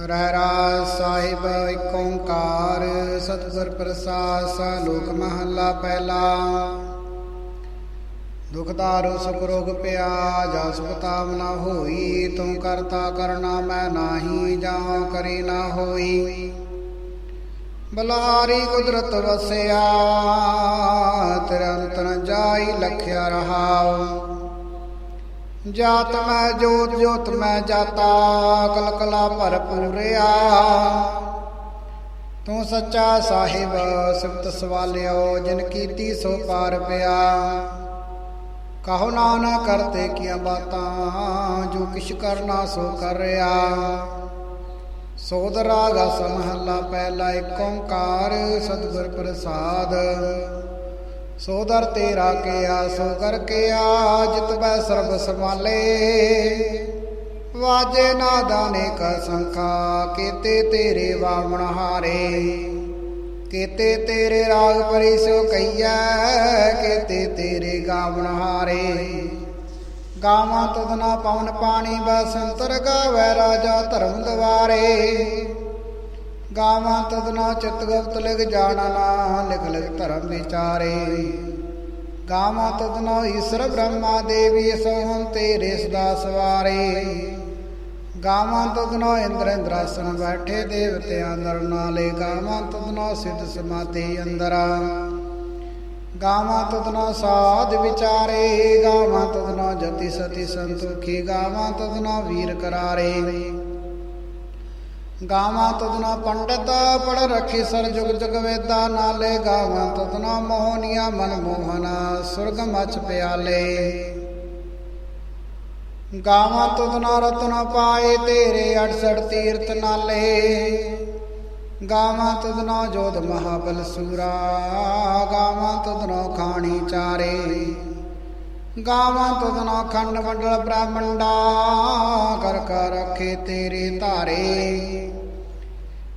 ਰਹਿ ਰਾਜ ਸਾਹਿਬ ਏਕ ਓੰਕਾਰ ਸਤਿਗੁਰ ਪ੍ਰਸਾਦ, ਲੋਕ ਮਹੱਲਾ ਪਹਿਲਾ। ਦੁਖ ਦਾਰੂ ਸੁਖ ਰੋਗ ਪਿਆ ਜਾ ਸੁਖ ਨਾ ਹੋਈ, ਤੂੰ ਕਰਤਾ ਕਰਨਾ ਮੈਂ ਨਾਹੀ ਜਾਂ ਕਰੀ ਨਾ ਹੋਈ। ਬਲਾਰੀ ਕੁਦਰਤ ਵਸਿਆ, ਤੇਰੇ ਅੰਤਰ ਜਾਈ ਲਖਿਆ ਰਹਾਉ। ਜਾਤ ਮੈਂ ਜੋਤ ਜੋਤ ਮੈਂ ਜਾਤਾ, ਕਲਕਲਾ ਭਰਪੂਰਿਆ ਤੂੰ ਸੱਚਾ ਸਾਹਿਬ, ਸਿਫਤ ਸਵਾਲਿਓ, ਜਿਨ ਕੀਤੀ ਸੋ ਪਾਰ ਪਿਆ। ਕਹੋ ਨਾ ਕਰਤੇ ਕੀਆਂ ਬਾਤਾਂ, ਜੋ ਕਿਛ ਕਰਨਾ ਸੋ ਕਰ ਰਿਆ ਸੋਦ ਰਾਗ ਸਮਹੱਲਾ ਪਹਿਲਾ ਏਕ ਓੰਕਾਰ, ਸਤਿਗੁਰ ਪ੍ਰਸਾਦ। ਸੋਦਰ ਤੇਰਾ ਕਿਆ, ਸੋ ਕਰ ਕਿਆ, ਜਿਤ ਬੈ ਸਰਬ ਸਮਾਲੇ ਵਾਜੇ ਨਾਦਾਨੇ ਕਾ ਸੰਖਾ, ਕੀਤੇ ਤੇਰੇ ਵਾਵਣ ਹਾਰੇ। ਕੀਤੇ ਤੇਰੇ ਰਾਗ ਪਰੀ ਸੋ ਕਈਐ, ਕੀਤੇ ਤੇਰੇ ਗਾਵਣ ਹਾਰੇ। ਗਾਵਾਂ ਤੁਧਨਾ ਪਵਨ ਪਾਣੀ, ਬਸੰਤਰ ਗਾਵੈ ਰਾਜਾ ਧਰਮ ਦਵਾਰੇ ਗਾਵਾਂ ਤਦਨਾ ਚਿਤ ਗੁਪਤ ਲਿਖ ਜਾਣਨਾ ਲਿਖ ਲਿਖ ਧਰਮ ਵਿਚਾਰੇ। ਗਾਵਾਂ ਤਦਨਾ ਈਸ਼ਰ ਬ੍ਰਹਮਾ ਦੇਵੀ ਸੋਹੰ ਤੇਰੇ ਦਾ ਸਵਾਰੇ। ਗਾਵਾਂ ਤਦਨੋ ਇੰਦਰ ਇੰਦਰਾਸਨ ਬੈਠੇ ਦੇਵਤਿਆਂ ਅੰਦਰ ਨਾਲੇ। ਗਾਵਾਂ ਤਦਨੋ ਸਿੱਧ ਸਮਾਧੀ ਅੰਦਰਾ। ਗਾਵਾਂ ਤਦਨੋ ਸਾਧ ਵਿਚਾਰੇ। ਗਾਵਾਂ ਤਦਨੋ ਜਤੀ ਸਤੀ ਸੰਤੋਖੀ। ਗਾਵਾਂ ਤਦਨੋ ਵੀਰ ਕਰਾਰੇ। ਗਾਵਾਂ ਤਦਨਾ ਪੰਡਤ ਪੜ ਰਖੀ ਸਰ ਜੁਗ ਜਗ ਵੇਦਾ, ਨਾਲੇ ਗਾਵਾਂ ਤਦਨਾ ਮੋਹਨੀਆਂ ਮਨ ਮੋਹਨਾ, ਸੁਰਗ ਮਚ ਪਿਆਲੇ। ਗਾਵਾਂ ਤਦਨਾ ਰਤਨ ਪਾਏ, ਤੇਰੇ 68 ਤੀਰਥ ਨਾਲੇ। ਗਾਵਾਂ ਤਦਨਾ ਜੋਧ ਮਹਾਬਲ ਸੂਰਾ, ਗਾਵਾਂ ਤਦਨਾ ਖਾਣੀ ਚਾਰੇ। ਗਾਵਾਂ ਤਦਨਾ ਖੰਡ ਮੰਡਲ ਬ੍ਰਹਮੰਡਾ, ਕਰ ਕਰ ਰੱਖੇ ਤੇਰੇ ਧਾਰੇ।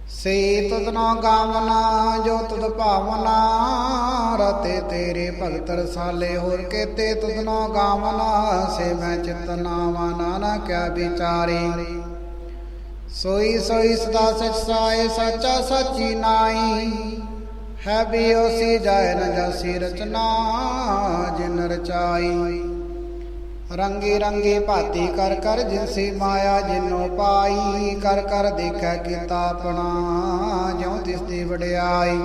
ਸੇ ਤਦਨਾ ਗਾਵਨਾ, ਜੋ ਤੁਧ ਭਾਵਨਾ, ਰਤੇ ਤੇਰੇ ਭਗਤ ਰਸਾਲੇ ਹੋਰ ਕੇਤੇ। ਤਦਨਾ ਗਾਵਨਾ, ਸੇ ਮੈਂ ਚਿਤ ਨਾਵਾ ਨਾਨਾ ਕਿਆ ਵਿਚਾਰੇ। ਸੋਈ ਸੋਈ ਸਦਾ ਸਚ ਸਾਏ, ਸੱਚਾ ਸੱਚੀ ਨਾਈ ਹੈ ਵੀ ਉਸੀ ਜਾਏ ਨ ਜਾਸੀ ਰਚਨਾ, ਜਿਨ ਰਚਾਈ। ਰੰਗੇ ਰੰਗੇ ਭਾਤੀ ਕਰ ਕਰ ਜਿਨਸੀ ਮਾਇਆ ਜਿਨੋ ਪਾਈ, ਕਰ ਕਰ ਦੇਖੈ ਕੀਤਾ ਆਪਣਾ, ਜਿਉ ਤਿਸ ਦੀ ਵਡਿਆਈ।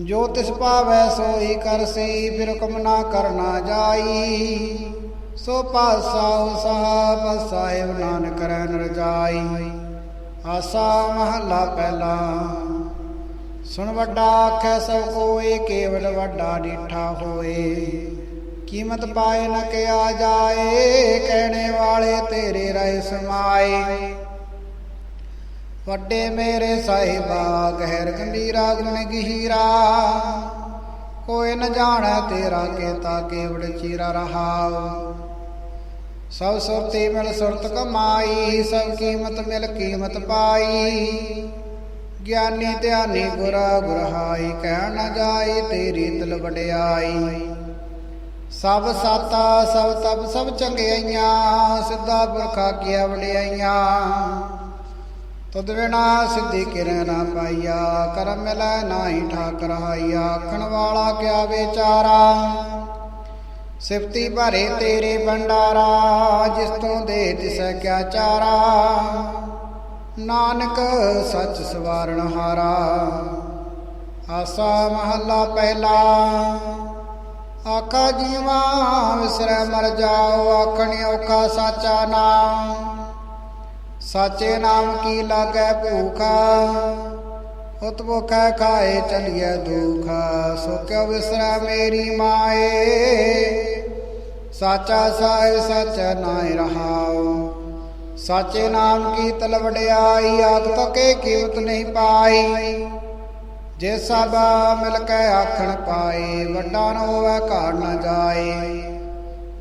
ਜੋ ਤਿਸ ਪਾਵੈ ਸੋਈ ਕਰਸੀ ਫਿਰ ਕਮ ਨਾ ਕਰਨਾ ਜਾਈ। ਸੋ ਪਾਸਾ ਸਾਹਿਬ ਪਸਾਇਬ ਨਾਨਕ ਰਹਿ ਰਜਾਈ ਆਸਾ ਮਹਲਾ ਪਹਿਲਾ, ਸੁਣ ਵੱਡਾ ਆਖੈ ਸਭ ਕੋਏ, ਕੇਵਲ ਵੱਡਾ ਡੀਠਾ ਹੋਏ। ਕੀਮਤ ਪਾਏ ਨਾ ਕਿਆ ਜਾਏ, ਕਹਿਣੇ ਵਾਲੇ ਤੇਰੇ ਰਹਿ ਸਮਾਏ। ਵੱਡੇ ਮੇਰੇ ਸਾਹਿਬਾ, ਗਹਿਰ ਗੰਭੀਰਾ, ਗੁਣ ਗਹੀਰਾ। ਕੋਈ ਨ ਜਾਣੈ ਤੇਰਾ ਕੀਤਾ ਕੇਵੜ ਚੀਰਾ ਰਹਾਉ। ਸਭ ਸੁਰਤੀ ਮਿਲ ਸੁਰਤ ਕਮਾਈ, ਸਭ ਕੀਮਤ ਮਿਲ ਕੀਮਤ ਪਾਈ। ਗਿਆਨੀ ਧਿਆਨੀ ਗੁਰਾ ਗੁਰਹਾਈ ਕਹਿ ਨ ਜਾਈ ਤੇਰੀ ਤਲ ਵਡਿਆਈ। ਸਭ ਸਾਤਾ, ਸਭ ਤਪ, ਸਭ ਚੰਗਿਆਈਆਂ, ਸਿੱਧਾ ਪੁਰਖਾ ਕੀਆ ਵਲਿਆਈਆਂ ਤਦ ਬਿਨਾ ਸਿੱਧੀ ਕਿਰੈ ਨਾ ਪਾਈਆ, ਕਰਮ ਮਿਲੈ ਨਾਹੀ ਠਾਕ ਰਹਾਈਆ ਆਖਣ ਵਾਲਾ ਕਿਆ ਵਿਚਾਰਾ। ਸਿਫਤੀ ਭਰੇ ਤੇਰੇ ਭੰਡਾਰਾ, ਜਿਸ ਤੋਂ ਦੇ ਤਿਸੈ ਕਿਆ ਚਾਰਾ। ਨਾਨਕ ਸੱਚ ਸਵਾਰਣ ਹਾਰਾ, ਆਸਾ ਮਹੱਲਾ ਪਹਿਲਾ। ਆਖਾ ਜੀਵਾ, ਵਿਸਰੈ ਮਰ ਜਾਓ, ਆਖਣ ਔਖਾ ਸਾਚਾ ਨਾਮ। ਸਾਚੇ ਨਾਮ ਕੀ ਲਾਗੈ ਭੂਖਾ? ਉਤ ਭੁਖੈ ਖਾਏ ਚਲੀਐ ਦੁਖ। ਸੋ ਕਿਉ ਵਿਸਰੈ ਮੇਰੀ ਮਾਏ। ਸਾਚਾ ਸਾਹਿਬ ਸੱਚ ਨਾਇ ਰਹਾਉ। ਸਾਚੇ ਨਾਮ ਕੀ ਤਲ ਵਡਿਆਈ ਆਖ ਤਕੇ ਕੀਮਤ ਨਹੀਂ ਪਾਈ। ਜੇ ਸਭ ਮਿਲ ਕੇ ਆਖਣ ਪਾਏ, ਵੱਡਾ ਨਾ ਹੋਵੇ ਘਾੜ ਨ ਜਾਏ।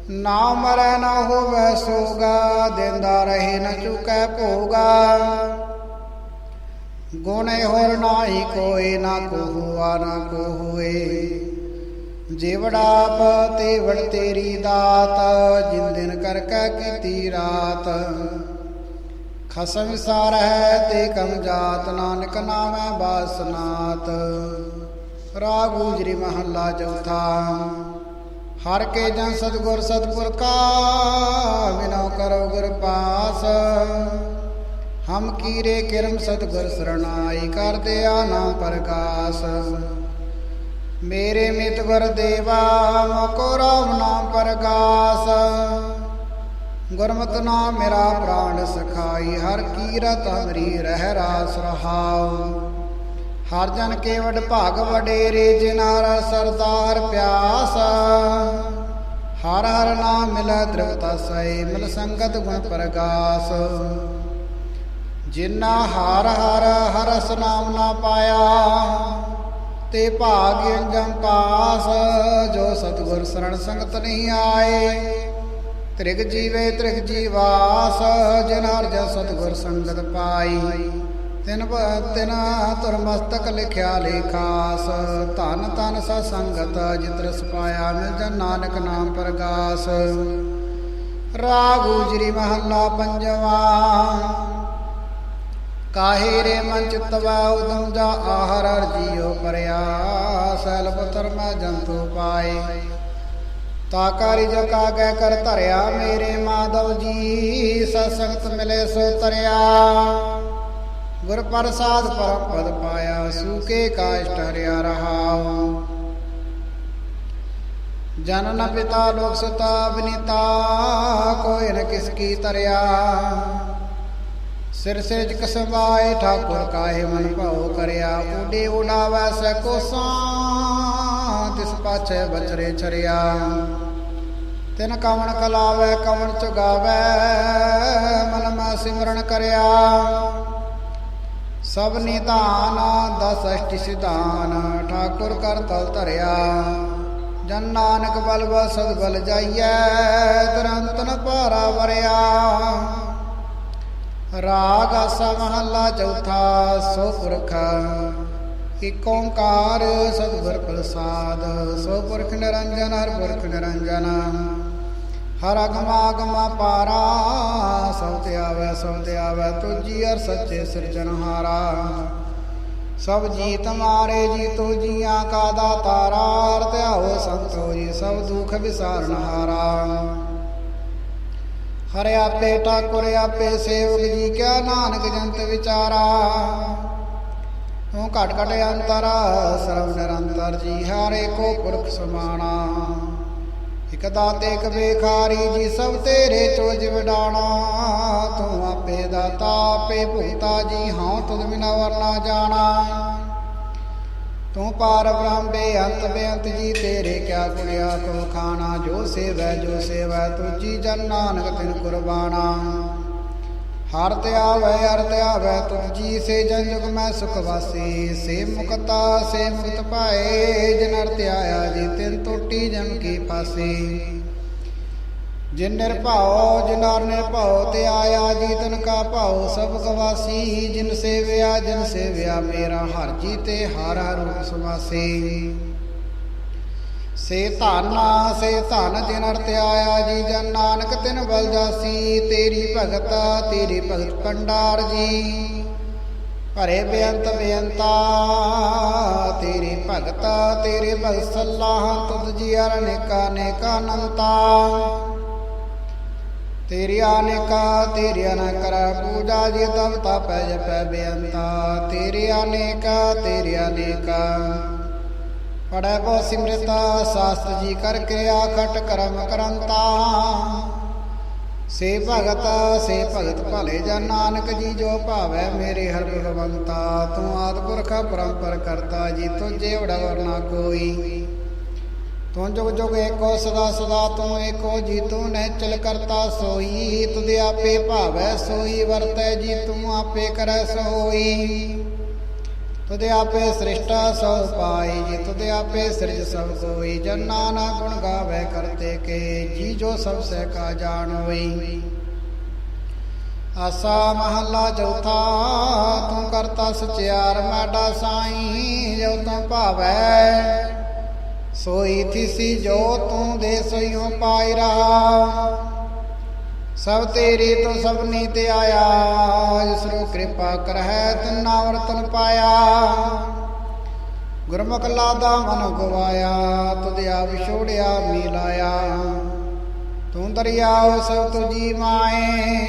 ਨਾ ਮਰੈ ਨਾ ਹੋਵੇ ਸੋਗਾ, ਦਿੰਦਾ ਰਹੇ ਨ ਚੁਕੈ ਭੋਗਾ। ਗੁਣੇ ਹੋਰ ਨਾਹੀ ਕੋਈ ਨਾ ਕੋ ਨਾ ਕੋ ਹੋਏ ਜਿਵੜਾ ਪਤੇ ਵੜ ਤੇਰੀ ਦਾਤ, ਜਿਨ ਦਿਨ ਕਰ ਕੈ ਕੀਤੀ ਰਾਤ। ਖਸਮ ਸਾਰ ਹੈ ਤੇ ਕਮ ਜਾਤ ਨਾਨਕ ਨਾਮੈ ਬਾਸਨਾਤ। ਰਾਗ ਗੁਜਰੀ ਮਹੱਲਾ ਚੌਥਾ। ਹਰ ਕੇ ਜਨ ਸਤਗੁਰ ਸਤਪੁਰ ਕਾ, ਬਿਨੋ ਕਰੋ ਗੁਰ ਪਾਸ। ਹਮ ਕੀਰੇ ਕਿਰਮ ਸਤਗੁਰ ਸਰਣਾਈ ਕਰਦੇ ਆ ਨਾਮ ਪ੍ਰਕਾਸ਼। ਮੇਰੇ ਮਿਤ ਗੁਰ ਦੇਵਾ, ਮੋਕੋ ਰਾਮ ਨਾਮ ਪ੍ਰਗਾਸ। ਗੁਰਮਤਿ ਨਾਮ ਮੇਰਾ ਪ੍ਰਾਣ ਸਖਾਈ, ਹਰ ਕੀਰਤ ਹਮਰੀ ਰਹਿ ਰਾਸ ਰਹਾਉ। ਹਰ ਜਨ ਕੇ ਵਡ ਭਾਗ ਵਡੇਰੇ ਜਿਨਾਰਾ ਸਰਦਾਰ ਪਿਆਸ ਹਰ ਹਰ ਨਾਮ ਮਿਲੈ ਦ੍ਰਿਵਤਾ ਸਈ ਮਿਲ ਸੰਗਤ ਗੁਣ ਪ੍ਰਗਾਸ। ਜਿਨਾ ਹਰ ਹਰ ਹਰਸ ਨਾਮ ਨਾ ਪਾਇਆ, ਤੇ ਭਾਗ ਅੰਜਮ ਪਾਸ। ਜੋ ਸਤਗੁਰ ਸਰਣ ਸੰਗਤ ਨਹੀਂ ਆਏ ਤ੍ਰਿਗ ਜੀਵੇ ਤ੍ਰਿਗ ਜੀਵਾਸ, ਜਿਨ ਹਰ ਜਨ ਸਤਗੁਰ ਸੰਗਤ ਪਾਈ। ਤਿਨ ਭ- ਤਿਨ ਤੁਰ ਮਸਤਕ ਲਿਖਿਆ ਲੇਖਾਸ, ਧਨ ਧਨ ਸਾ ਸੰਗਤ ਜਿਤਰ ਸਪਾਇਆ ਮਿਲ ਜਨ ਨਾਨਕ ਨਾਮ ਪ੍ਰਗਾਸ। ਰਾਗ ਉਜਰੀ ਮਹੱਲਾ ਪੰਜਵਾ, ਕਾਹੇ ਰੇ ਮਨ ਚਿਤਵਾ ਉਦਮ ਜਾ ਆਹਰ ਹਰ ਜੀਉ ਪਰਿਆ ਸੈਲ ਪੁੱਤਰ ਮੈਂ ਜੰਤੂ ਪਾਏ। ਤਾ ਕਾਰਿ ਜੋ ਕਾਗੈ ਕਰ ਧਰਿਆ ਮੇਰੇ ਮਾਧਵ ਜੀ ਸਤਸੰਗਤ ਮਿਲੇ ਸੋ ਤਰਿਆ। ਗੁਰ ਪ੍ਰਸਾਦ ਪਰਮ ਪਦ ਪਾਇਆ ਸੂਕੇ ਕਾਸ਼ਟ ਹਰਿਆ ਰਹਾਉ। ਜਨਨ ਪਿਤਾ ਲੋਕ ਸੁਤਾ ਬਨੀਤਾ, ਕੋਈ ਨ ਕਿਸ ਕੀ ਤਰਿਆ। ਸਿਰ ਸੇਜ ਕਸਬਾਏ ਠਾਕੁਰ ਕਾਹੇ ਮਨ ਭਾਉ ਕਰਿਆ। ਉਡੇ ਉਡਾਵੈ ਸੈ ਕੋਸਾਂ ਤਿਸ ਪਾਛੇ ਬਚਰੇ ਚਰਿਆ। ਤਿਨ ਕਵਣ ਕਲਾਵੈ ਕਵਣ ਚੁਗਾਵੈ ਮਨ ਮਾ ਸਿਮਰਨ ਕਰਿਆ। ਸਭ ਨਿਧਾਨ ਦਸ ਅਸ਼ਟਿ ਸਿਧਾਨ, ਠਾਕੁਰ ਕਰ ਤਲ ਧਰਿਆ। ਜਨ ਨਾਨਕ ਬਲ ਬਸਦ ਬਲ ਜਾਈਐ, ਤੁਰੰਤ ਨ ਭਾਰਾ ਵਰਿਆ। ਰਾਗ ਆਸਾ ਮਹੱਲਾ ਚੌਥਾ, ਸੋ ਪੁਰਖ ਇਕ ਓੰਕਾਰ ਸਤਿਗੁਰ ਪ੍ਰਸਾਦ, ਸੋ ਪੁਰਖ ਨਿਰੰਜਨ, ਹਰ ਪੁਰਖ ਨਿਰੰਜਨ। ਹਰ ਅਗਮ ਆਗਮ ਪਾਰਾ, ਸਭ ਤੇ ਆਵੈ, ਸਭ ਤੇ ਆਵੈ ਤੁਜੀ ਅਰ ਸੱਚੇ ਸਿਰਜਣਹਾਰਾ ਸਭ ਜੀਤ ਮਾਰੇ ਜੀ ਤੂ ਜੀਆਂ ਕਾ ਦਾਤਾਰਾ ਅਰ ਧਿਆਓ ਸੰਤੋ ਜੀ ਸਭ ਦੁਖ ਵਿਸਾਰਨਹਾਰਾ ਹਰਿ। ਆਪੇ ਠਾਕੁਰ, ਆਪੇ ਸੇਵਕ ਜੀ ਕਿਆ ਨਾਨਕ ਜੰਤ ਵਿਚਾਰਾ। ਤੂੰ ਘਟ ਘਟ ਅੰਤਰ ਸਰਵ ਨਿਰੰਤਰ ਜੀ, ਹਰੇ ਕੋ ਪੁਰਖ ਸਮਾਣਾ। ਇਕ ਦਾਤੇ ਇਕ ਵੇਖਾਰੀ ਜੀ ਸਭ ਤੇਰੇ ਚੋਜ ਵਿਡਾਣਾ ਤੂੰ ਆਪੇ ਦਾਤਾ, ਆਪੇ ਭੁਗਤਾ ਜੀ, ਹਾਂ ਤੁਧ ਬਿਨਾ ਵਰਨਾ ਜਾਣਾ। ਤੂੰ ਪਾਰ ਬ੍ਰਹਮ ਬੇਅੰਤ ਬੇਅੰਤ ਜੀ, ਤੇਰੇ ਕਿਆ ਗੁਣਿਆ ਤੂੰ ਖਾਣਾ। ਜੋ ਸੇਵੈ ਜੋ ਸੇਵੈ ਤੁਜੀ ਜਨ ਨਾਨਕ ਤਿਨ ਕੁਰਬਾਨਾ ਹਰ ਤੇ ਆਵੈ ਹਰ ਤੇ ਆਵੈ ਤੁਜੀ ਸੇ ਜਨ ਜੁਗ ਮੈਂ ਸੁਖ ਵਾਸੀ। ਸੇ ਮੁਕਤਾ, ਸੇ ਮੁਕਤ ਪਾਏ ਜਿਨ ਹਰ ਤੇ ਆਇਆ ਜੀ, ਤਿਨ ਟੋਟੀ ਜਨ ਕੀ ਫਾਸੀ। ਜਿਨ ਨਿਰਭਉ ਜਿਨ ਹਰ ਨਿਰਭਉ ਤੇ ਆਇਆ ਜੀ ਤਨ ਕਾ ਭਾਉ, ਸਭ ਗਵਾਸੀ। ਜਿਨ ਸੇਵਿਆ ਜਿਨ ਸੇਵਿਆ, ਮੇਰਾ ਹਰ ਜੀ ਤੇ ਹਰ ਹਰ ਰੂਪ ਸਮਾਸੀ ਸੇ ਧਨ ਸੇ ਧਨ ਜਿਨ ਹਰ ਆਇਆ ਜੀ, ਜਨ ਨਾਨਕ ਤਿਨ ਬਲ ਜਾਸੀ, ਤੇਰੀ ਭਗਤ ਤੇਰੀ ਭਗਤ ਪੰਡਾਰ ਜੀ। ਭਰੇ ਬੇਅੰਤ ਬੇਅੰਤਾ, ਤੇਰੀ ਭਗਤ, ਤੇਰੇ ਭਗਤ ਸਲਾਹ ਤੁਧ ਜੀ ਅਰ ਅਨੇਕਾ ਨੇਕਾ ਅਨੰਤਾ। ਤੇਰੀ ਅਨੇਕਾ, ਤੇਰੀ ਅਨ ਕਰ ਪੂਜਾ ਜੀ ਤਬ ਤਪੈ ਜਪੈ ਬੇਅੰਤਾ। ਤੇਰੀ ਅਨੇਕਾ ਤੇਰੀ ਅਨੇਕਾ। ਪੜੈ ਬੋ ਸਿਮਰਤਾ ਸਾਸਤ ਜੀ ਕਰ ਕਿਰਿਆ ਖਟ ਕਰਮ ਕਰੰਤਾ। ਸੇ ਭਗਤ ਸੇ ਭਗਤ ਭਲੇ ਜਨ ਨਾਨਕ ਜੀ ਜੋ ਭਾਵੈ ਮੇਰੇ ਹਰ ਭਗਵੰਤਾ ਤੂੰ ਆਦ ਪੁਰਖ ਪਰੰਪਰ ਕਰਤਾ, ਜੀ ਤੁਝੇ ਵੜਾ ਵਰਨਾ ਕੋਈ। ਤੂੰ ਜੁਗ ਜੁਗ ਏਕੋ ਸਦਾ ਸਦਾ, ਤੂੰ ਏਕੋ ਜੀ ਤੂੰ ਨਹਿ ਕਰਤਾ ਸੋਈ। ਤੁਧ ਆਪੇ ਭਾਵੈ ਸੋਈ, ਵਰਤੈ ਜੀ ਤੂੰ ਆਪੇ ਕਰੈ ਸੋਈ। ਤੁਧ ਆਪੇ ਸ੍ਰਿਸ਼ਟਾ ਸਭ ਪਾਈ ਜੀ ਤੁਧ ਆਪੇ ਸਿਰਜ ਸਭ ਕੋਈ ਜਨ ਨਾਨਾ ਗੁਣ ਗਾਵੇ ਕਰਤੇ ਕੇ, ਜੀ ਜੋ ਸਭ ਸਹਿ ਕਾ ਜਾਣੋਈ ਆਸਾ ਮਹੱਲਾ ਚੌਥਾ, ਤੂੰ ਕਰਤਾ ਸਚਿਆਰ, ਮਾਡਾ ਸਾਈ ਜੋ ਤੂੰ ਭਾਵੈ। ਸੋਈ ਥਿਸੀ ਜੋ ਤੂੰ ਦੇ ਸਈਓ ਪਾਈ ਰਹਾ ਸਭ ਤੇਰੀ ਤੋਂ ਸਭ ਨੀਤ ਆਇਆ ਜਿਸਰੋ ਕਿਰਪਾ ਕਰਹਿ ਤਿਨਾ ਵਰਤਨ ਪਾਇਆ। ਗੁਰਮੁਖ ਲਾਦਾ ਮਨ ਗਵਾਇਆ ਤੁਧਿਆ ਵਿਛੋੜਿਆ ਮਿਲਾਇਆ ਤੂੰ ਦਰਿਆਉ ਸਭ ਤੁਜੀ ਮਾਏ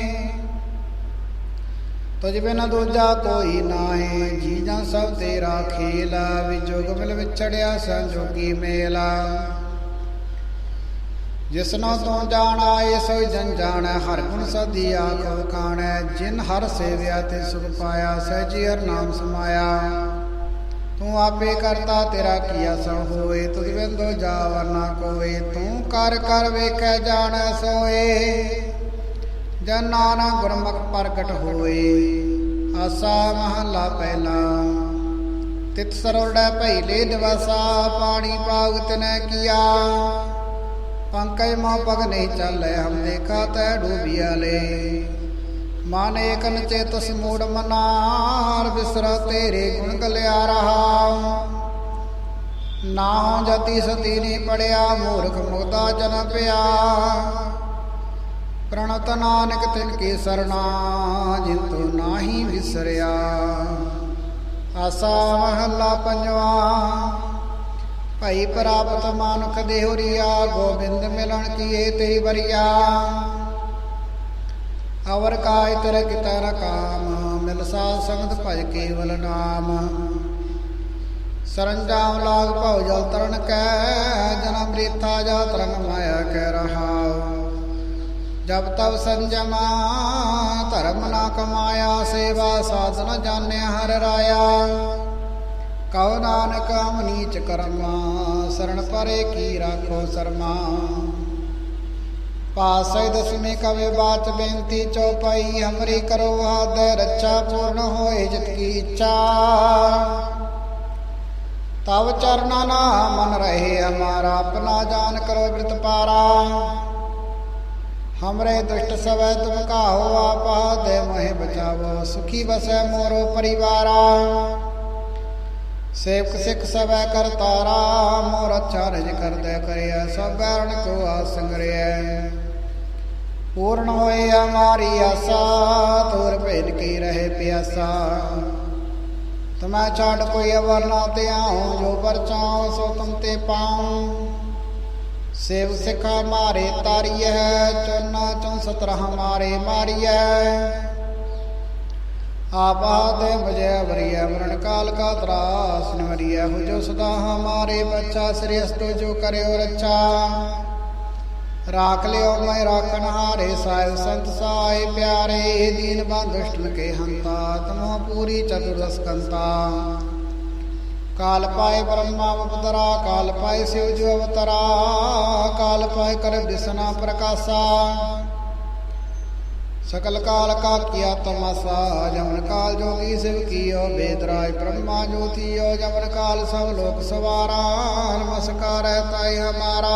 ਤੁਝ ਬਿਨ ਦੂਜਾ ਕੋਈ ਨਾਏ ਜੀ ਜਾਂ ਸਭ ਤੇਰਾ ਖੇਲਾ ਵਿਜੋਗ ਮਿਲ ਵਿਛੜਿਆ, ਸੰਜੋਗੀ ਮੇਲਾ ਜਿਸਨੋ ਤੂੰ ਜਾਣ ਆਏ ਸੋ ਜਨ ਜਾਣੈ ਹਰ ਗੁਣ ਸਦੀ ਆਖੋ ਖਾਣੈ, ਜਿਨ ਹਰ ਸੇਵਿਆ ਤੇ ਸੁਖ ਪਾਇਆ ਸਹਿਜੀ ਹਰ ਨਾਮ ਸਮਾਇਆ। ਤੂੰ ਆਪੇ ਕਰਤਾ ਤੇਰਾ ਕੀਆ ਸੋ ਹੋਏ, ਤੁਧ ਬਿੰਦੋ ਜਾਵਰ ਨਾ ਕੋਏ, ਤੂੰ ਕਰ ਕਰ ਵੇਖੈ ਜਾਣੈ ਸੋਏ। ਜਨ ਨਾਨਕ ਗੁਰਮੁਖ ਪ੍ਰਗਟ ਹੋਏ, ਆਸਾ ਮਹਲਾ ਪਹਿਲਾ। ਤਿਤ ਸਰੋੜੈ ਪਹਿਲੇ ਦਿਵਸਾ, ਪਾਣੀ ਪਾਗ ਤਨੈ ਕੀਆ। ਪੰਕਜ ਮੋ ਪਗ ਨਹੀਂ ਚੱਲੇ, ਹਮ ਦੇਖਾ ਤੈ ਡੂਬਿਆ ਲੈ ਮਨ ਏਕਨ ਚੇਤਸ ਮੂੜ ਮਨਾਰ, ਬਿਸਰਾ ਤੇਰੇ ਗੁਣ ਗਲਿਆ ਰਹਾ ਨਾ ਜਤੀ ਸਤੀ ਨਹੀਂ ਪੜਿਆ, ਮੂਰਖ ਮੁਗਦਾ ਜਨ ਪਿਆ। ਪ੍ਰਣਤ ਨਾਨਕ ਤਿਨ ਕੀ ਸਰਣਾ ਜਿਨ ਤੋ ਨਾਹੀ ਵਿਸਰਿਆ। ਆਸਾ ਮਹੱਲਾ ਪੰਜਵਾ ਭਈ ਪ੍ਰਾਪਤ ਮਾਨੁਖ ਦੇਹੁਰੀਆ, ਗੋਬਿੰਦ ਮਿਲਣ ਕੀਏ ਤੇ ਵਰਿਆ। ਅਵਰ ਕਾਇ ਤਰ ਕਿਤਰ ਕਾਮ ਮਿਲ ਸਾਧ ਸੰਗਤ ਭਜ ਕੇਵਲ ਨਾਮ। ਸਰੰਜਾਮ ਲਾਗ ਭਉ ਜਲ ਤਰਨ ਕੈ ਜਨਮ ਰੀਥਾ ਜਾ ਤਰੰਗ ਮਾਇਆ ਕੈ ਰਹਾ ਜਬ ਤਬ ਸੰਜਮਾ, ਧਰਮ ਨਾ ਕਮਾਇਆ, ਸੇਵਾ ਸਾਧਨ ਜਾਣਿਆ ਹਰ ਰਾਇਆ। ਕਉ ਨਾਨਕ ਹਮ ਨੀਚ ਕਰਮਾ ਸਰਣ ਪਰੇ ਕੀ ਰਾਖੋ ਸਰਮਾ। ਪਾਸੈ ਦਸਵੇਂ ਕਵੇ ਬਾਤ ਬੇਨਤੀ ਚਉਪਈ, ਹਮਰੀ ਕਰੋ ਆਦ ਰੱਛਾ ਪੂਰਨ ਹੋਏ ਜਿਤ ਕੀ ਇੱਛਾ। ਤਵ ਚਰਨਾ ਨਾ ਮਨ ਰਹੇ ਹਮਾਰਾ ਆਪਣਾ ਜਾਨ ਕਰੋ ਬਿਰਤ ਪਾਰਾ। ਹਮਰੇ ਦੁਸ਼ਟ ਸਵੈ ਤੁਮ ਕਾਹੋ, ਆਪਾ ਦੇ ਮੋਹਿ ਬਚਾਵੋ, ਸੁਖੀ ਬਸੈ ਮੋਰੋ ਪਰਿਵਾਰਾ। ਸੇਵਕ ਸਿੱਖ ਸਵੈ ਕਰਤਾਰਾ ਮੋਰ ਅੱਛਾ ਰਜ ਕਰਦੈ ਕਰਿਆ ਸਭ ਬੈਰਣ ਕੋ ਆਸੰਗਰਿਐ ਪੂਰਨ ਹੋਏ ਮਾਰੀ ਆਸਾ, ਤੋਰ ਭੇਲ ਕੀ ਰਹੇ ਪਿਆਸਾ। ਤਮੈ ਛਾੜ ਕੋਈ ਅਵਰ ਨਾ ਤੇ ਆਉ ਜੋ ਪਰਚਾਉ ਸੋ ਤੁਮ ਤੇ ਪਾਉ। ਸੇਵ ਸਿਖਾ ਮਾਰੇ ਤਾਰੀਐ ਚੋਨਾ ਚੋਂ ਸਤਰ ਹਮਾਰੇ ਮਾਰੀਐ। ਆਬਾਦ ਵਜੈ ਵਰਿਐ ਮਰਨ ਕਾਲ ਕਾ ਤਰਾਸ ਨਿਵਰਿਐ ਹੋ ਜੋ ਸਦਾ ਹਮਾਰੇ ਬੱਚਾ ਸ੍ਰੀ ਅਸਤੋ ਜੋ ਕਰਿਓ ਰੱਛਾ। ਰਾਖ ਲਿਓ, ਮੈਂ ਰਾਖਨ ਹਾਰੇ ਸਾਹਿਬ ਸੰਤ ਸਾਏ ਪਿਆਰੇ ਦੀਨ ਬੰਦੁਸ਼ਟਨ ਕੇ ਹੰਤਾ ਤਮੋ ਪੂਰੀ ਚਤੁਰਸ ਕੰਤਾ। ਕਾਲ ਪਾਏ ਬ੍ਰਹਮਾ ਅਵਤਰਾ ਕਾਲ ਪਾਏ ਸਿਵ ਜੋ ਅਵਤਰਾ, ਕਾਲ ਪਾਏ ਕਰ ਬਿਸਨਾ ਪ੍ਰਕਾਸ਼ਾ। ਸਕਲ ਕਾਲ ਕਾ ਕੀਆ ਤਮਸਾ ਜਮਨ ਕਾਲ ਜੋਗੀ ਸਿਵ ਕੀਓ ਬੇਦਰਾਜ ਬ੍ਰਹਮਾ ਜੋਤੀਓ, ਜਮਨ ਕਾਲ ਸਭ ਲੋਕ ਸਵਾਰਾ ਨਮਸਕਾਰ ਹੈ ਤਾਈ ਹਮਾਰਾ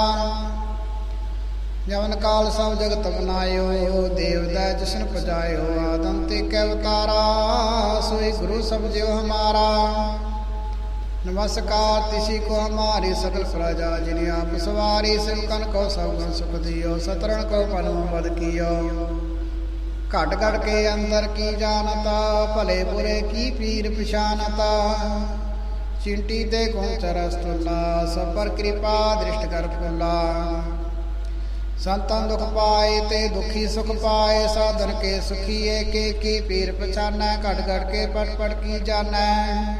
ਜਮਨ ਕਾਲ ਸਭ ਜਗਤ ਬਨਾਇਓ ਦੇਵਦਾ ਜਸ਼ਨ ਪਜਾਇਓ, ਆਦਮ ਤੇ ਕੈ ਅਵਤਾਰਾ, ਸੋਈ ਗੁਰੂ ਸਭ ਜਿਉ ਹਮਾਰਾ। ਨਮਸਕਾਰ ਤਿਸੀ ਕੋ ਹਮਾਰੀ ਸਗਲ ਪ੍ਰਜਾ, ਜਿਨੇ ਆਪ ਸਵਾਰੀ ਸਿਮਕਨ ਕੋ ਸਭ ਗੁਣ ਸੁਖ ਦਿਓ, ਸਤਰਣ ਕੋ ਮਨ ਮਦ ਕੀਓ। ਘਟ ਘਟ ਕੇ ਅੰਦਰ ਕੀ ਜਾਣਤਾ, ਭਲੇ ਬੁਰੇ ਕੀ ਪੀਰ ਪਛਾਨਤਾ ਚਿੰਟੀ ਤੇ ਗੋਚਰ ਅਸਤੁਲਾ ਸਬਰ ਕਿਰਪਾ ਦ੍ਰਿਸ਼ਟ ਕਰ ਫੁੱਲਾ। ਸੰਤਾਂ ਦੁਖ ਪਾਏ ਤੇ ਦੁਖੀ ਸੁਖ ਪਾਏ, ਸਾਧਨ ਕੇ ਸੁਖੀ ਏਕੇ ਕੀ ਪੀਰ ਪਛਾਨੈ, ਘਟ ਘਟ ਕੇ ਪੜ ਪੜ ਕੀ ਜਾਣੈ।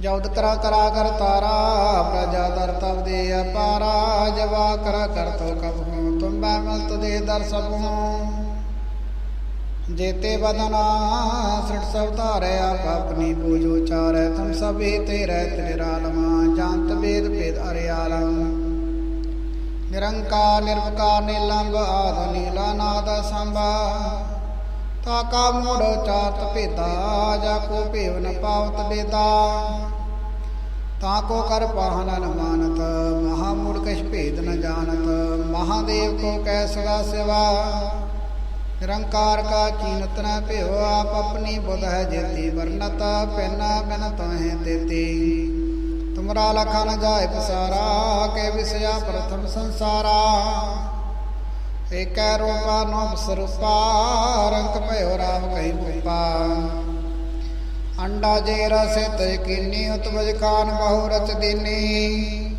ਜਉਦ ਕਰਾ ਕਰਾ ਕਰ ਤਾਰਾ, ਪ੍ਰਜਾ ਦਰ ਤਬ ਦੇ ਅਪਾਰਾ, ਜਵਾ ਕਰਾ ਕਰ ਤੋ ਕਬ ਹੂੰ ਤੁਮ ਬੈ ਮਲਤ ਦੇ ਦਰ ਸਭ ਹੂੰ। ਜੇਤੇ ਬਦਨਾ ਸ੍ਰਿਟ ਸਭ ਧਾਰੈ, ਆਪ ਪੂਜੋ ਚਾਰੈ, ਤੁਮ ਸਭੇ ਤੇ ਰਹਿਤ ਨਿਰਾਲਮਾ ਜਾਂਤ ਵੇਦ ਭੇਦ ਅਰਿਆਲਮ। ਨਿਰੰਕਾਰ, ਨਿਰਵਕਾਰ ਨਿਲੰਬ ਆਦ, ਨੀਲਾ, ਨਾਦ ਸੰਭਾ ਤਾ ਕਾ ਮੋੜ ਚਾਤ ਭੇਦਾ, ਜਾ ਕੋ ਭੇਵ ਨ ਪਾਵਤ ਬੇਦਾ। ਤਾ ਕੋ ਕਰ ਪਾਹਨ ਨ ਮਾਨਤ, ਮਹਾ ਮੂੜ ਕਛ ਭੇਦ ਨ ਜਾਣਤ, ਮਹਾਦੇਵ ਕੋ ਕੈ ਸਦਾ ਸਿਵਾ। ਨਿਰੰਕਾਰ ਕਾ ਕੀਨਤ ਨ ਭਿਓ ਆਪ ਆਪਣੀ ਬੁਧ ਹੈ ਜੇਤੀ ਵਰਨਤ ਪੈਨਾ ਬਿਨ ਤਾਹੇ ਤੇਤੀ। ਤੁਮਰਾ ਲਖਾ ਨ ਜਾਏ ਪਸਾਰਾ, ਕੇ ਵਿਸਿਆ ਪ੍ਰਥਮ ਸੰਸਾਰਾ। ਏਕੈ ਰੂਪਾ ਨੋ ਸਰੂਪਾ, ਰੰਗ ਭਇਓ ਰਾਮ ਕਹੀ ਭੂਪਾ ਅੰਡਾ ਜੇ ਰਸੇ ਤੇ ਕੀਨੀ, ਉਤਵਜ ਖਾਨ ਬਹੁ ਰਚ ਦੀਨੀ।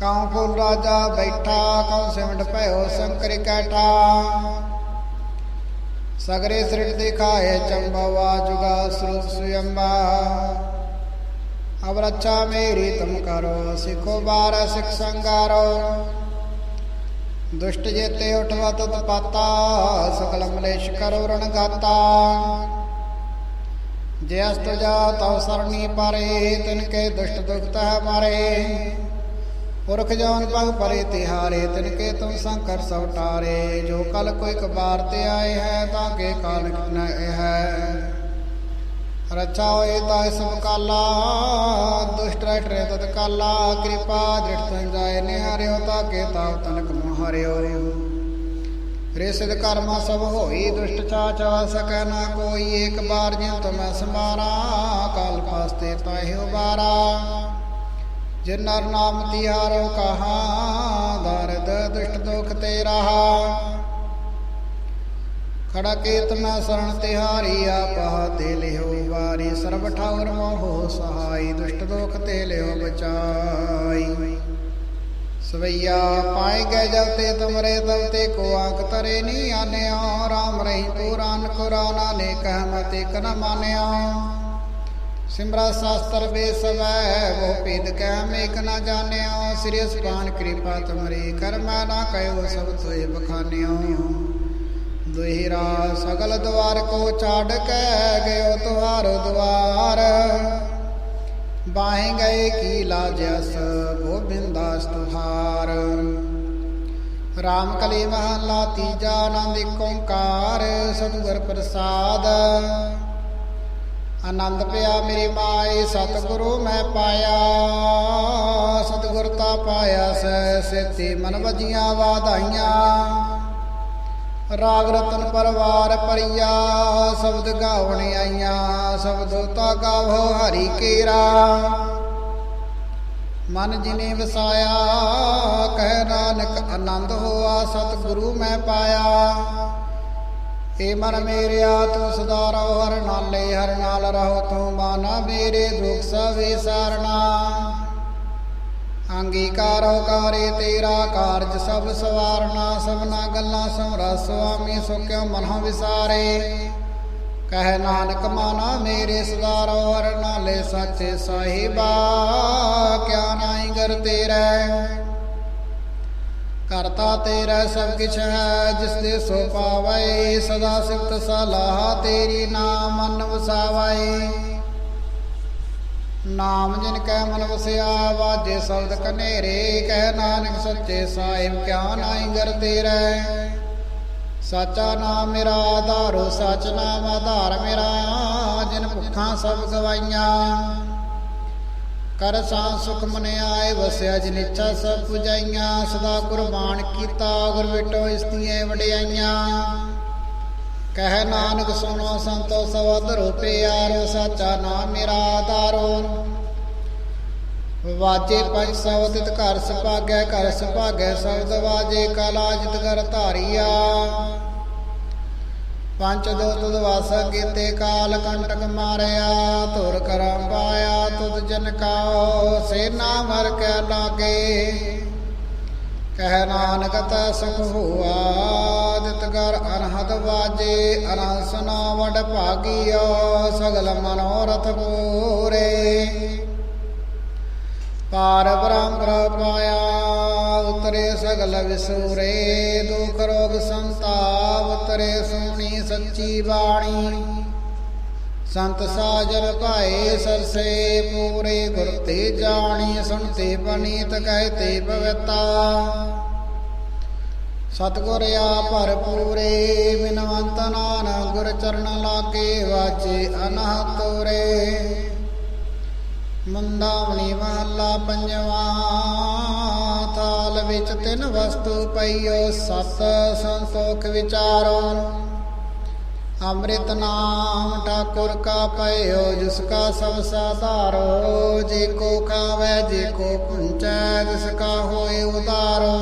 ਕਾਉ ਫੁੱਲ ਰਾਜਾ ਬੈਠਾ, ਕਉ ਸਿਮਟ ਭਇਓ ਸ਼ੰਕਰ ਕੈਠਾ। ਸਗਰੇ ਸ੍ਰਿਟ ਦਿਖਾਏ ਚੰਬਵਾ ਜੁਗਾ ਸਰੂਪ ਸੁਯੰਬਾ। ਅਬ ਰੱਛਾ ਮੇਰੀ ਤੁਮ ਕਰੋ, ਸਿੱਖੋ ਬਾਰ ਸਿਖ ਸੰਗਾਰੋ। ਦੁਸ਼ਟ ਜੇਤੇ ਉਠਵਾ ਤਤ ਪਾਤਾ, ਸਕਲ ਮਲੇਸ਼ ਕਰੋ ਰਣ ਗਾਤਾ। ਜੇ ਅਸਤ ਜਾ ਤਉ ਸਰਣੀ ਪਰੇ, ਤਿਨ ਕੇ ਦੁਸ਼ਟ ਦੁਖਤ ਮਾਰੇ ਪੁਰਖ ਜਨ ਪਗ ਪਰੇ ਤਿਹਾਰੇ ਤਿਨ ਕੇ ਤੁਮ ਸੰਕਰ ਸਭ ਟਾਰੇ। ਜੋ ਕਲ ਕੋਈ ਕਬਾਰ ਤੇ ਆਏ ਹੈ ਤਾਂ ਕੇ ਕਾਲ ਨ ਹੈ। ਰਚਾ ਹੋਏ ਤਾ ਸਭ ਕਾਲਾ, ਦੁਸ਼ਟ ਰਹਿ ਤਤ ਕਾਲਾ। ਕਿਰਪਾ ਦ੍ਰਿੜ ਜਾਏ, ਨਿਹਾਰਿਓ ਤਾ ਕੇ ਤਾਵ ਤਨਕ ਮਹਾਰਿਓ। ਰੇ ਸਿਧ ਕਰਮਾ ਸਭ ਹੋਈ, ਦੁਸ਼ਟ ਚਾਚਾ ਸਕੈ ਨਾ ਕੋਈ। ਏਕ ਬਾਰ ਜਿਨ ਤੁਮੈ ਸਮਾਰਾ ਕਾਲ ਪਾਸਤੇ ਤਾਹਿ ਉਬਾਰਾ ਜਿਨ ਨਰ ਨਾਮ ਤਿਹਾਰੋ ਕਹਾ, ਦਰਦ ਦੁਸ਼ਟ ਦੁਖ ਤੇ ਰਹਾ ਖੜਾ ਕੀਤ ਮੈਂ ਸਰਣ ਤਿਹਾਰੀ, ਆਪਾ ਤੇ ਲਿਓ ਵਾਰੀ, ਸਰਬ ਠਾਉਰ ਮੋਹ ਸਹਾਈ, ਦੁਸ਼ਟ ਦੁਖ ਤੇ ਲਿਓ ਬਚਾਈ। ਸਵਈਆ ਪਾਏ ਗਏ ਜਬ ਤੇ ਤੁਮਰੇ ਤਬ ਤੇ, ਕੋ ਆਂਕ ਤਰੇ ਨੀ ਆਨਿਆ ਰਾਮ ਰਹੀ ਪੁਰਾਨ ਕੁਰਾਨਾ ਨੇ, ਕਹਿ ਮਤੇ ਕਨ ਮਾਨਿਆ ਸਿਮਰਾ ਸ਼ਾਸਤਰ ਬੇਸਵੈ ਉਹ ਪੀਦ ਕਹਿ ਮੇਕ ਨਾ ਜਾਣਿਓ ਸ੍ਰੀ ਸੁਪਾਨ ਕਿਰਪਾ ਤੁਮਰੀ ਕਰਮਾ ਨਾ ਕਹਿਓ ਸਭ ਤੋਏ ਬਖਾਨਿਓ। ਦੁਹਿਰਾ ਸਗਲ ਦਵਾਰ ਕੋ ਛਾੜ ਕੇ ਗਇਓ ਤੁਹਾਰ ਦਵਾਰ। ਬਾਹੇ ਗਏ ਕੀ ਲਾਜਸ ਗੋਬਿੰਦਾਸ ਤੁਹਾਰ। ਰਾਮ ਕਲੀ ਮਹਲਾ ਤੀਜਾ ਆਨੰਦ ਏਕ ਓੰਕਾਰ, ਸਤਿਗੁਰ ਪ੍ਰਸਾਦ। ਆਨੰਦ ਪਿਆ ਮੇਰੀ ਮਾਏ, ਸਤਿਗੁਰੂ ਮੈਂ ਪਾਇਆ। ਸਤਿਗੁਰ ਤਾ ਪਾਇਆ ਸੈ, ਸੇਤੀ ਮਨ ਵਜੀਆਂ ਵਾਧਾਈਆਂ। ਰਾਗ ਰਤਨ ਪਰਵਾਰ ਪਰਿਆ ਸ਼ਬਦ ਗਾਵਣ ਆਈਆਂ, ਸ਼ਬਦ ਤਾ ਗਾਵੋ ਹਰੀ ਕੇਰਾ। ਮਨ ਜਿਨੇ ਵਸਾਇਆ, ਕਹਿ ਨਾਨਕ ਆਨੰਦ ਹੋਆ, ਸਤਿਗੁਰੂ ਮੈਂ ਪਾਇਆ। ਏ ਮਨ ਮੇਰਿਆ ਤੂੰ ਸਦਾ ਰਹੋ ਹਰ ਨਾਲੇ ਹਰ ਨਾਲ ਰਹੋ ਤੂੰ ਮਾਨਾ ਮੇਰੇ ਦੁਖ ਸਵੇ ਸਰਣਾ ਅੰਗੀਕਾਰੋ ਕਾਰੇ ਤੇਰਾ ਕਾਰਜ ਸਭ ਸਵਾਰਨਾ, ਸਭਨਾ ਗੱਲਾਂ ਸਮਰਾ ਸੁਆਮੀ ਸੋ ਕਿਉ ਮਨੋਂ ਵਿਸਾਰੇ? ਕਹਿ ਨਾਨਕ ਮਾਨਾ ਮੇਰੇ ਸਦਾ ਰਹੋ ਹਰ ਨਾਲੇ ਸੱਚੇ ਸਾਹਿਬਾ, ਕਿਆ ਨਾਹੀ ਗਰ ਤੇਰਾ। ਕਰਤਾ ਤੇਰਾ ਸਭ ਕਿਛ ਹੈ, ਜਿਸ ਦੇ ਸੋ ਪਾਵੈ। ਸਦਾ ਸਿਫਤ ਸਲਾਹ ਤੇਰੀ ਨਾਮ ਮਨ ਵਸਾਵੈ। ਨਾਮ ਜਿਨ ਕੈ ਮਨ ਵਸਿਆ, ਵਾਜੇ ਸ਼ਬਦ ਕਨੇਰੇ ਕਹਿ ਨਾਨਕ ਸੱਚੇ ਸਾਹਿਬ, ਕਿਆ ਨਾਹੀ ਗਰ ਤੇਰਾ। ਸਾਚਾ ਨਾਮ ਮੇਰਾ ਆਧਾਰੋ ਸਚ ਨਾਮ ਆਧਾਰ ਮੇਰਾ। ਜਿਨ ਭੁੱਖਾਂ ਸਭ ਗਵਾਈਆਂ ਕਰ ਸਾਂ ਸੁਖ ਮਨ ਆਏ, ਵਸਿਆ ਜਿਨ ਇੱਛਾ ਸਭ ਪੁਜਾਈਆਂ, ਸਦਾ ਕੁਰਬਾਨ ਕੀਤਾ, ਗੁਰ ਵਿਟੋ ਇਸਤੀਏ ਵਡਿਆਈਆਂ। ਕਹਿ ਨਾਨਕ ਸੁਣੋ ਸੰਤੋ ਸਵਦ ਰੂਪੇ ਆਰੋ ਸਾਚਾ ਨਾਮ ਮੇਰਾ ਆਧਾਰੋ। ਵਾਜੇ ਪੰਜ ਸਬਦ ਤਿਤ ਘਰ ਸੁਭਾਗੈ ਘਰ ਸੁਭਾਗੈ ਸ਼ਬਦ ਵਾਜੇ ਕਲਾ ਜਿਤ ਕਰ ਧਾਰੀਆ। ਪੰਚ ਦੋ ਤੁਧ ਵਾਸ ਕੀਤੇ ਕਾਲ ਕੰਟਕ ਮਾਰਿਆ, ਧੁਰ ਕਰਮ ਪਾਇਆ, ਤੁਧ ਜਨ ਕਾਓ ਸੇਨਾ ਮਰ ਕੇ ਲਾਗੇ। ਕਹਿ ਨਾਨਕ ਤਾ ਸੁਖ ਹੋਆ, ਦਿਤ ਗਰ ਅਨਹਦ ਵਾਜੇ ਅਨਸਨਾ ਵਡ ਭਾਗੀਓ, ਸਗਲ ਮਨੋਰਥ ਪੂਰੇ ਪਾਰ ਬ੍ਰਹਮ ਪਾਇਆ ਉਤਰੇ ਸਗਲ ਵਿਸੂਰੇ, ਦੁਖ ਰੋਗ ਸੰਤਾਪ ਉਤਰੇ ਸੋਣੀ ਸੱਚੀ ਬਾਣੀ। ਸੰਤ ਸਾਜਰ ਭਾਏ ਸਰਸੇ ਪੂਰੇ ਗੁਰ ਤੇ ਜਾਣੀ ਸੁਣਤੇ ਪਨੀਤ ਕਹਿਤੇ ਪਵਿੱਤਾ ਸਤਗੁਰ ਆ ਭਰਪੂਰੇ ਬਿਨਵੰਤ ਨਾਨਕ ਗੁਰ ਚਰਨ ਲਾਗੇ ਵਾਜੇ ਅਨਹਤ ਤੋਰੇ। ਮੰਦਾਵਣੀ ਮਹੱਲਾ ਪੰਜਵਾ ਤਾਲ ਵਿੱਚ ਤਿੰਨ ਵਸਤੂ ਪਈਓ, ਸਤ ਸੰਤੋਖ ਵਿਚਾਰੋ। ਅੰਮ੍ਰਿਤ ਨਾਮ ਠਾਕੁਰ ਕਾ ਪਇਓ ਜਿਸ ਕਾ ਸਭ ਸਾਧਾਰੋ। ਜੇ ਕੋ ਖਾਵੇ, ਜੇ ਕੋ ਪੁੰਚੈ ਤਿਸ ਕਾ ਹੋਏ ਉਦਾਰੋ।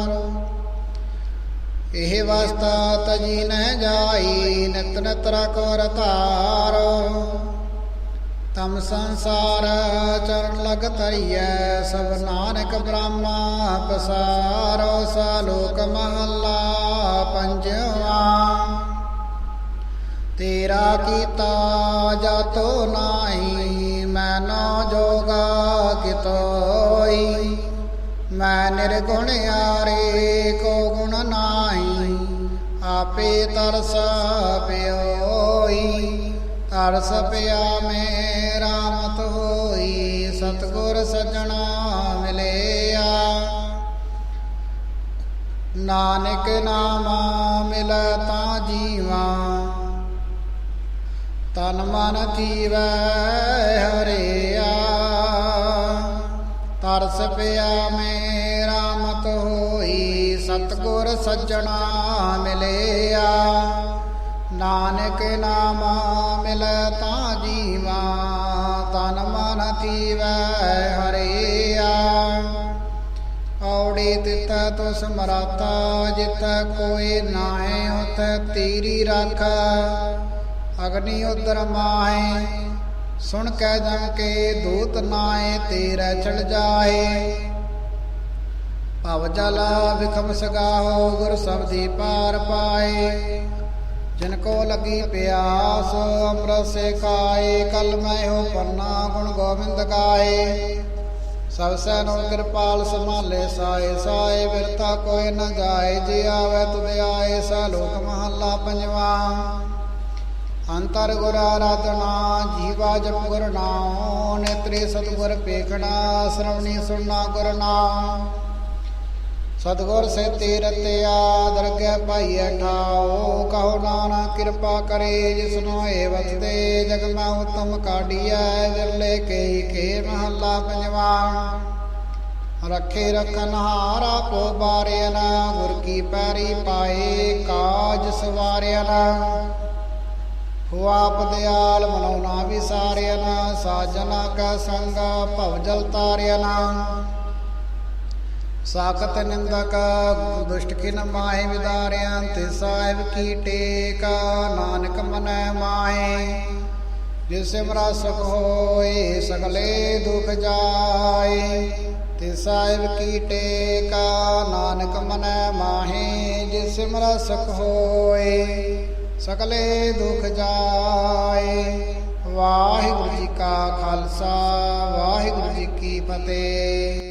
ਇਹ ਵਸਤਾ ਤਜੀ ਨ ਜਾਈ, ਨਿਤ ਨਿਤ ਰਖਵਰ ਧਾਰੋ ਤਮ ਸੰਸਾਰ ਚਰਨ ਲਗ ਤਰੀਐ ਸਭ ਨਾਨਕ ਬ੍ਰਹਮਾ ਪਸਾਰੋ, ਸਾਲੋਕ ਮਹੱਲਾ ਪੰਜਵਾ। ਤੇਰਾ ਕੀਤਾ ਜਾਤੋ ਨਾਹੀ ਮੈਂ ਨਾ ਜੋਗਾ ਕਿਤੋਈ। ਮੈਂ ਨਿਰਗੁਣ ਆਰੇ ਕੋ ਗੁਣ ਨਾਹੀ, ਆਪੇ ਤਰਸ ਪਿਓਈ। ਤਰਸ ਪਿਆ ਮੈਂ ਸਤਗੁਰ ਸਜਣਾ ਮਿਲਿਆ। ਨਾਨਕ ਨਾਮਾ ਮਿਲ ਤਾਂ ਜੀਵਾ। ਤਨ ਮਨ ਜੀਵੈ ਹਰਿਆ। ਤਰਸ ਪਿਆ ਮੇਰਾ ਮਤ ਹੋਈ ਸਤਗੁਰ ਸੱਜਣਾ ਮਿਲਿਆ। ਨਾਨਕ ਨਾਮਾ ਮਿਲ ਤਾਂ ਜੀਵਾ। ਮਨ ਜੀਵੈ ਹਰਿਆ। ਔੜੀ ਤਿਤ ਤੋ ਮਰਾਤਾ ਜਿਤ ਕੋਈ ਨਾਏ ਉਤ ਤੀਰੀ ਰੱਖ। ਅਗਨੀ ਉਦਰ ਮਾਏ ਸੁਣ ਕੈ ਜਮ ਕੇ ਦੂਤ ਨਾਏ ਤੇਰਾ ਚੜ ਜਾਏ ਭਵ ਜਲ ਵਿਖਮ ਸਗਾਹੋ, ਗੁਰ ਸਬਦੀ ਪਾਰ ਪਾਏ। ਜਿਨ ਕੋ ਲਗੀ ਪਿਆਸ, ਅੰਮ੍ਰਿਤ ਸੇ ਕਾਏ ਕਲ ਮੈਂ ਹੋ ਪੰਨਾ, ਗੁਣ ਗੋਬਿੰਦ ਗਾਏ। ਸਭ ਸੈਨੋ ਕਿਰਪਾਲ ਸੰਭਾਲੇ ਸਾਏ ਸਾਏ ਬਿਰਤਾ ਕੋਈ ਨ ਜਾਏ, ਜੇ ਆਵੇ ਤੁਧ ਆਏ ਸਾ ਲੋਕ ਮਹੱਲਾ ਪੰਜਵਾ। ਅੰਤਰ ਗੁਰ ਆਰਾਧਨਾ, ਜੀਵਾ ਜਪ ਗੁਰ ਨਾਮ ਨੇਤਰੇ ਸਤਗੁਰ ਪੇਖਣਾ ਸ਼ਰਵਣੀ ਸੁਣਨਾ ਗੁਰ ਨਾਮ ਸਤਗੁਰ ਸੇ ਤੀਰਤਿਆ ਦਰਗਹਿ ਪਾਈਐ ਠਾਓ ਕਹੋ ਨਾਨਕ ਕਿਰਪਾ ਕਰੇ ਜਿਸਨੋ ਏ ਵਸਤੇ ਜਗ ਮੈਂ ਉਤਮ ਕਾਢੀਐ ਵਿਰਲੇ ਕੇ ਕੇ ਮਹੱਲਾ ਪੰਜਵਾ। ਰੱਖੇ ਰਖਨ ਹਾਰਾ ਕੋ ਬਾਰਿਆ ਨਾ ਗੁਰ ਕੀ ਪੈਰੀ ਪਾਏ ਕਾਜ ਸਵਾਰਿਆ ਨਾ ਹੋ ਆਪ ਦਿਆਲ ਮਨਉਣਾ ਵਿਸਾਰਿਆ ਨਾ ਸਾਜਨਾ ਕਾ ਸੰਗ ਭਵ ਜਲ ਤਾਰਿਆ ਨਾ ਸਾਖਤ ਨਿੰਦਕ, ਦੁਸ਼ਟ ਕਿਨ ਮਾਹੇ ਵਿਦਾਰਿਆਂ ਤੇ ਸਾਹਿਬ ਕੀ ਟੇਕਾ? ਨਾਨਕ ਮਨੈ ਮਾਹੇ, ਜਿਸ ਸਿਮਰਾ ਸੁਖ ਹੋਏ, ਸਗਲੇ ਦੁਖ ਜਾਏ, ਤੇ ਸਾਹਿਬ ਕੀ ਟੇਕਾ? ਨਾਨਕ ਮਨੈ ਮਾਹੇ, ਜਿਸ ਸਿਮਰਾ ਸੁਖ ਹੋਏ, ਸਗਲੇ ਦੁਖ ਜਾਏ। ਵਾਹਿਗੁਰੂ ਜੀ ਕਾ ਖਾਲਸਾ, ਵਾਹਿਗੁਰੂ ਜੀ ਕੀ ਫਤਿਹ।